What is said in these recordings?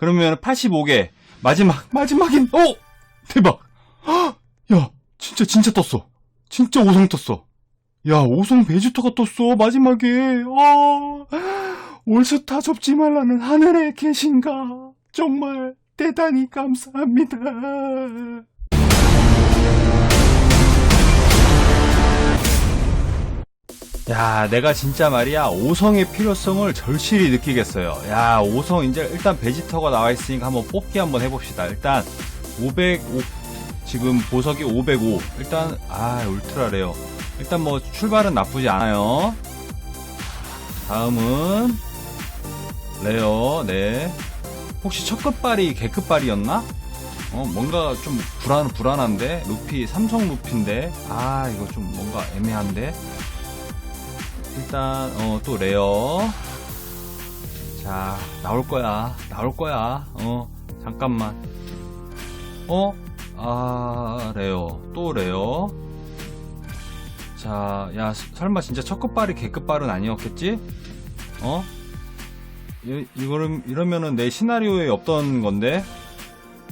그러면 85개. 마지막, 마지막인, 오! 대박! 헉! 야, 진짜, 진짜 떴어. 진짜 5성 떴어. 야, 5성 베지터가 떴어, 마지막에. 아, 올스타 접지 말라는 하늘에 계신가. 정말 대단히 감사합니다. 야, 내가 진짜 말이야, 5성의 필요성을 절실히 느끼겠어요. 야, 5성, 이제 일단 베지터가 나와 있으니까 한번 뽑기 한번 해봅시다. 일단, 505, 지금 보석이 505. 일단, 아, 울트라래요. 일단 뭐, 출발은 나쁘지 않아요. 다음은, 레어, 네. 혹시 첫 끝발이 개끝발이었나? 어, 뭔가 좀 불안, 불안한데? 루피, 삼성 루피인데? 아, 이거 좀 뭔가 애매한데? 일단 어 또 레어. 자 나올 거야. 나올 거야. 어 잠깐만. 어 아 레어. 또 레어. 자 야 설마 진짜 첫 끝발이 개끝발은 아니었겠지? 어? 이, 이거는 이러면은 내 시나리오에 없던 건데?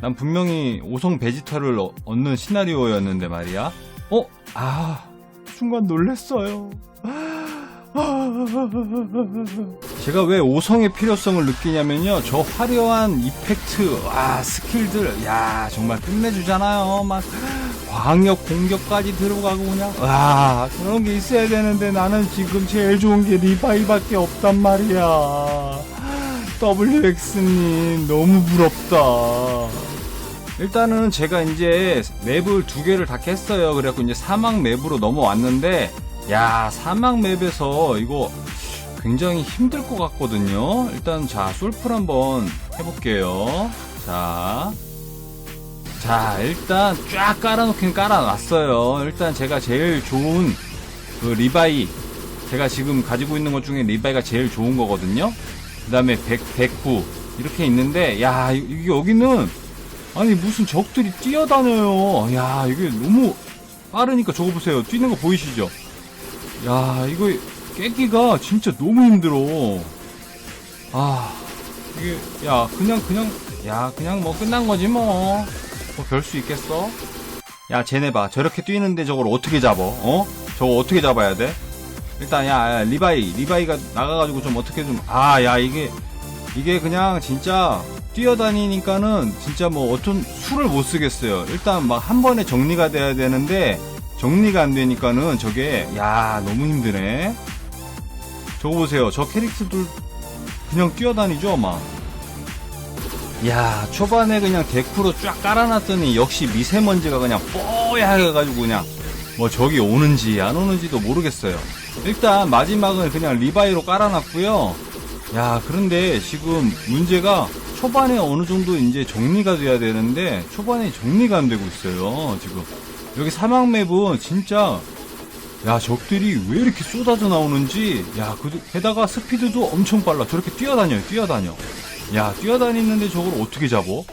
난 분명히 오성 베지터를 어- 얻는 시나리오였는데 말이야. 어 아 순간 놀랬어요 제가 왜 5성의 필요성을 느끼냐면요. 저 화려한 이펙트, 와, 스킬들, 야, 정말 끝내주잖아요. 막, 광역 공격까지 들어가고 그냥, 와, 그런 게 있어야 되는데 나는 지금 제일 좋은 게 리바이밖에 없단 말이야. WX님, 너무 부럽다. 일단은 제가 이제 맵을 두 개를 다 깼어요. 그래갖고 이제 사막 맵으로 넘어왔는데, 야, 사막 맵에서 이거 굉장히 힘들 것 같거든요. 일단 자, 솔플 한번 해볼게요. 자. 자, 일단 쫙 깔아놓긴 깔아놨어요. 일단 제가 제일 좋은 그 리바이. 제가 지금 가지고 있는 것 중에 리바이가 제일 좋은 거거든요. 그 다음에 100, 109. 이렇게 있는데, 야, 여기는, 아니, 무슨 적들이 뛰어다녀요. 야, 이게 너무 빠르니까 저거 보세요. 뛰는 거 보이시죠? 야, 이거 깨기가 진짜 너무 힘들어. 아, 이게, 야, 그냥, 그냥, 야, 그냥 뭐 끝난 거지 뭐. 뭐 별 수 있겠어? 야, 쟤네 봐. 저렇게 뛰는데 저걸 어떻게 잡어? 어? 저거 어떻게 잡아야 돼? 일단, 야, 야, 리바이. 리바이가 나가가지고 좀 어떻게 좀, 아, 야, 이게, 이게 그냥 진짜 뛰어다니니까는 진짜 뭐 어떤 수를 못 쓰겠어요. 일단 막 한 번에 정리가 돼야 되는데, 정리가 안 되니까는 저게 야 너무 힘드네 저거 보세요 저 캐릭터들 그냥 뛰어다니죠 막 야, 초반에 그냥 데크로 쫙 깔아놨더니 역시 미세먼지가 그냥 뽀얗게 해가지고 그냥 뭐 저기 오는지 안 오는지도 모르겠어요. 일단 마지막은 그냥 리바이로 깔아놨고요. 야, 그런데 지금 문제가 초반에 어느 정도 이제 정리가 돼야 되는데 초반에 정리가 안 되고 있어요. 지금 여기 사막 맵은 진짜 야 적들이 왜 이렇게 쏟아져 나오는지 야 그, 게다가 스피드도 엄청 빨라. 저렇게 뛰어다녀요 뛰어다녀. 야 뛰어다니는데 저걸 어떻게 잡어?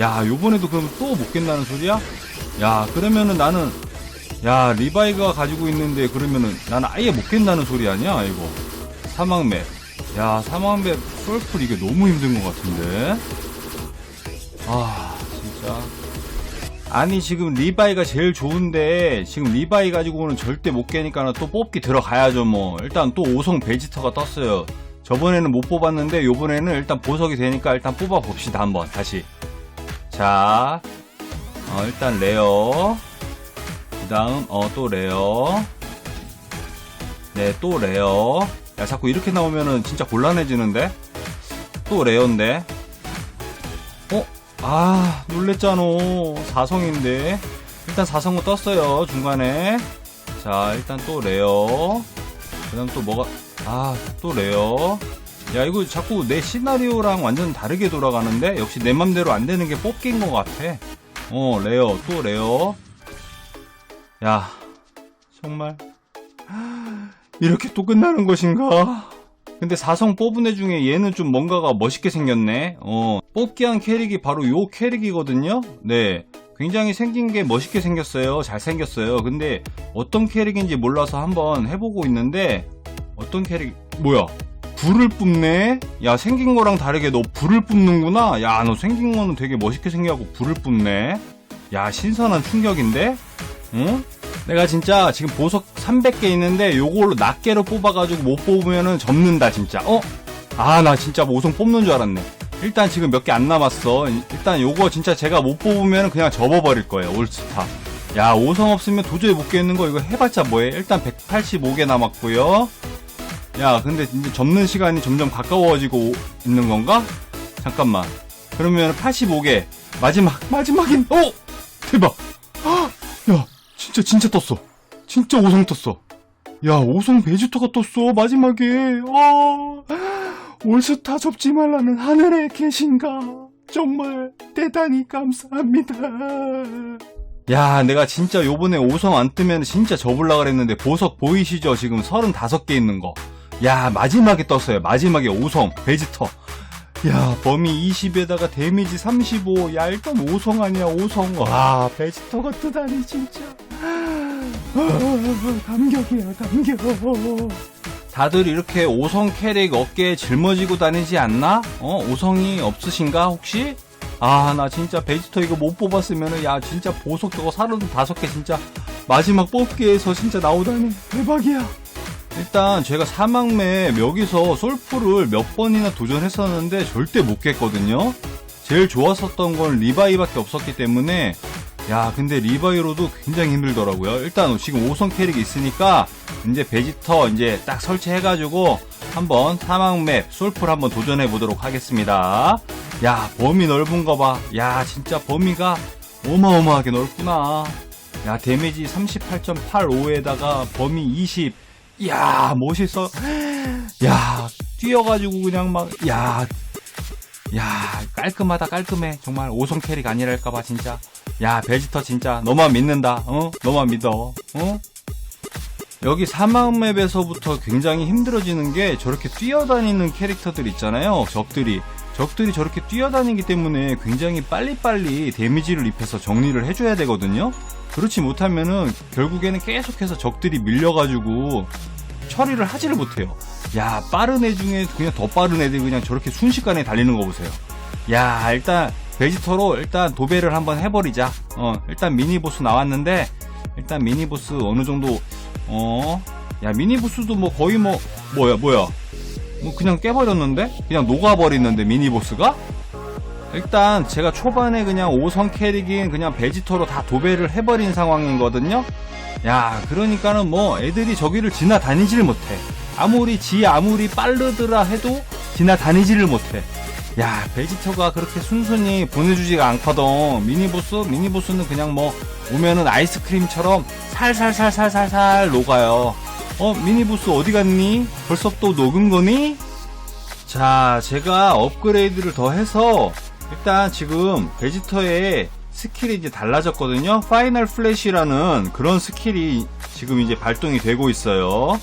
야 요번에도 그럼 또 못 깬다는 소리야? 야 그러면은 나는 야 리바이가 가지고 있는데 그러면은 나는 아예 못 깬다는 소리 아니야 이거? 사막 맵 야 사막 맵 솔플 이게 너무 힘든 것 같은데? 아 진짜 아니 지금 리바이가 제일 좋은데 지금 리바이 가지고는 절대 못 깨니까 또 뽑기 들어가야죠 뭐. 일단 또 5성 베지터가 떴어요. 저번에는 못 뽑았는데 요번에는 일단 보석이 되니까 일단 뽑아 봅시다 한번. 다시. 자. 어, 일단 레어. 그 다음 어 또 레어. 네 또 레어. 야 자꾸 이렇게 나오면은 진짜 곤란해지는데? 또 레어인데? 어? 아 놀랬잖아. 4성인데. 일단 4성은 떴어요 중간에. 자 일단 또 레어. 그 다음 또 뭐가 아 또 레어. 야 이거 자꾸 내 시나리오랑 완전 다르게 돌아가는데? 역시 내 맘대로 안 되는 게 뽑기인 것 같아. 어 레어 또 레어. 야 정말. 이렇게 또 끝나는 것인가 근데 4성 뽑은 애 중에 얘는 좀 뭔가가 멋있게 생겼네. 어, 뽑기 한 캐릭이 바로 요 캐릭이거든요. 네. 굉장히 생긴 게 멋있게 생겼어요. 잘 생겼어요. 근데 어떤 캐릭인지 몰라서 한번 해보고 있는데 어떤 캐릭 뭐야? 불을 뿜네? 야, 생긴 거랑 다르게 너 불을 뿜는구나? 야, 너 생긴 거는 되게 멋있게 생겨갖고 불을 뿜네? 야, 신선한 충격인데? 응? 내가 진짜 지금 보석 300개 있는데 요걸로 낱개로 뽑아가지고 못 뽑으면은 접는다, 진짜. 어? 아, 나 진짜 뭐 오성 뽑는 줄 알았네. 일단 지금 몇 개 안 남았어. 일단 요거 진짜 제가 못 뽑으면 그냥 접어버릴 거예요, 올스타. 야, 5성 없으면 도저히 못 깨는 거 이거 해봤자 뭐해? 일단 185개 남았고요. 야, 근데 이제 접는 시간이 점점 가까워지고 있는 건가? 잠깐만. 그러면 85개. 마지막, 마지막인, 오! 대박! 헉! 야, 진짜, 진짜 떴어. 진짜 5성 떴어. 야, 5성 베지터가 떴어, 마지막에. 와, 올스타 접지 말라는 하늘에 계신가. 정말 대단히 감사합니다. 야, 내가 진짜 요번에 5성 안 뜨면 진짜 접을라 그랬는데 보석 보이시죠? 지금 35개 있는 거. 야, 마지막에 떴어요. 마지막에 5성, 베지터. 야, 범위 20에다가 데미지 35. 야, 일단 5성 아니야, 5성. 와, 베지터가 뜨다니, 진짜. 아, 감격이야, 감격. 다들 이렇게 5성 캐릭 어깨에 짊어지고 다니지 않나? 어, 5성이 없으신가, 혹시? 아, 나 진짜 베지터 이거 못 뽑았으면은, 야, 진짜 보석 저거 사르도 다섯 개 진짜 마지막 뽑기에서 진짜 나오다니. 대박이야. 일단 제가 사막맵 여기서 솔프를 몇 번이나 도전했었는데 절대 못 깼거든요. 제일 좋았었던 건 리바이밖에 없었기 때문에 야 근데 리바이로도 굉장히 힘들더라고요. 일단 지금 5성 캐릭이 있으니까 이제 베지터 이제 딱 설치해가지고 한번 사막맵 솔프를 한번 도전해 보도록 하겠습니다. 야 범위 넓은 거 봐. 야 진짜 범위가 어마어마하게 넓구나. 야 데미지 38.85에다가 범위 20이 야 멋있어. 야 뛰어가지고 그냥 막 야 야 깔끔하다 깔끔해. 정말 5성 캐릭 아니랄까봐 진짜. 야 베지터 진짜 너만 믿는다 어? 너만 믿어 어? 여기 사막맵에서부터 굉장히 힘들어지는 게 저렇게 뛰어다니는 캐릭터들 있잖아요 적들이 적들이 저렇게 뛰어다니기 때문에 굉장히 빨리빨리 데미지를 입혀서 정리를 해줘야 되거든요 그렇지 못하면은 결국에는 계속해서 적들이 밀려가지고 처리를 하지를 못해요. 야 빠른 애 중에 그냥 더 빠른 애들 그냥 저렇게 순식간에 달리는 거 보세요. 야 일단 베지터로 일단 도배를 한번 해버리자. 어 일단 미니보스 나왔는데 일단 미니보스 어느 정도 어 야 미니보스도 뭐 거의 뭐 뭐야 뭐야 뭐 그냥 깨버렸는데 그냥 녹아버리는데 미니보스가 일단 제가 초반에 그냥 5성 캐릭인 그냥 베지터로 다 도배를 해버린 상황이거든요. 야, 그러니까는 뭐 애들이 저기를 지나다니지를 못해. 아무리 지 아무리 빠르더라 해도 지나다니지를 못해. 야, 베지터가 그렇게 순순히 보내주지가 않거든. 미니보스, 미니보스는 그냥 뭐 오면은 아이스크림처럼 살살살살살살 녹아요. 어, 미니보스 어디 갔니? 벌써 또 녹은 거니? 자, 제가 업그레이드를 더 해서 일단 지금 베지터의 스킬이 이제 달라졌거든요. 파이널 플래시라는 그런 스킬이 지금 이제 발동이 되고 있어요.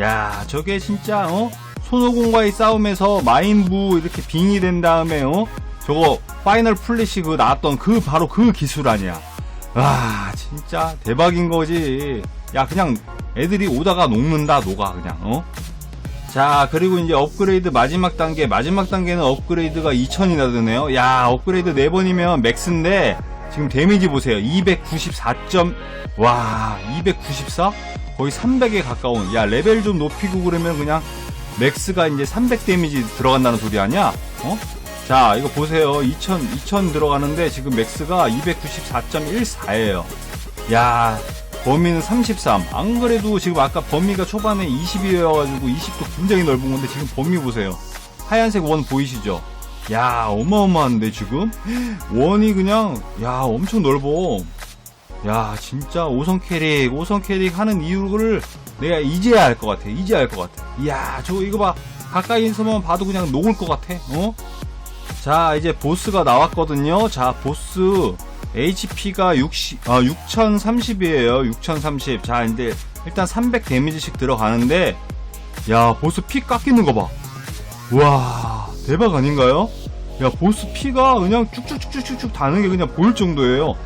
야, 저게 진짜 어? 손오공과의 싸움에서 마인부 이렇게 빙이 된 다음에 어? 저거 파이널 플래시 그 나왔던 그 바로 그 기술 아니야. 와, 진짜 대박인 거지. 야, 그냥 애들이 오다가 녹는다, 녹아 그냥. 어? 자, 그리고 이제 업그레이드 마지막 단계, 마지막 단계는 업그레이드가 2000이나 드네요. 야, 업그레이드 4번이면 맥스인데, 지금 데미지 보세요. 294. 와, 294? 거의 300에 가까운. 야, 레벨 좀 높이고 그러면 그냥 맥스가 이제 300 데미지 들어간다는 소리 아니야? 어? 자, 이거 보세요. 2000, 2000 들어가는데 지금 맥스가 294.14예요. 야, 범위는 33. 안 그래도 지금 아까 범위가 초반에 20이어가지고 20도 굉장히 넓은 건데 지금 범위 보세요. 하얀색 원 보이시죠? 야, 어마어마한데 지금? 원이 그냥, 야, 엄청 넓어. 야, 진짜 5성 캐릭, 5성 캐릭 하는 이유를 내가 이제야 알 것 같아. 이제야 알것 같아. 이야, 저거 이거 봐. 가까이서만 봐도 그냥 녹을 것 같아. 어? 자, 이제 보스가 나왔거든요. 자, 보스. HP가 60, 아, 6030이에요. 6030. 자, 근데 일단 300 데미지씩 들어가는데, 야, 보스 피 깎이는 거 봐. 와, 대박 아닌가요? 야, 보스 피가 그냥 쭉쭉쭉쭉쭉 다는 게 그냥 보일 정도예요.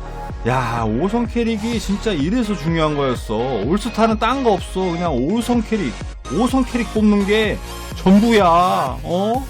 야, 5성 캐릭이 진짜 이래서 중요한 거였어. 올스타는 딴 거 없어. 그냥 5성 캐릭. 5성 캐릭 뽑는 게 전부야. 어?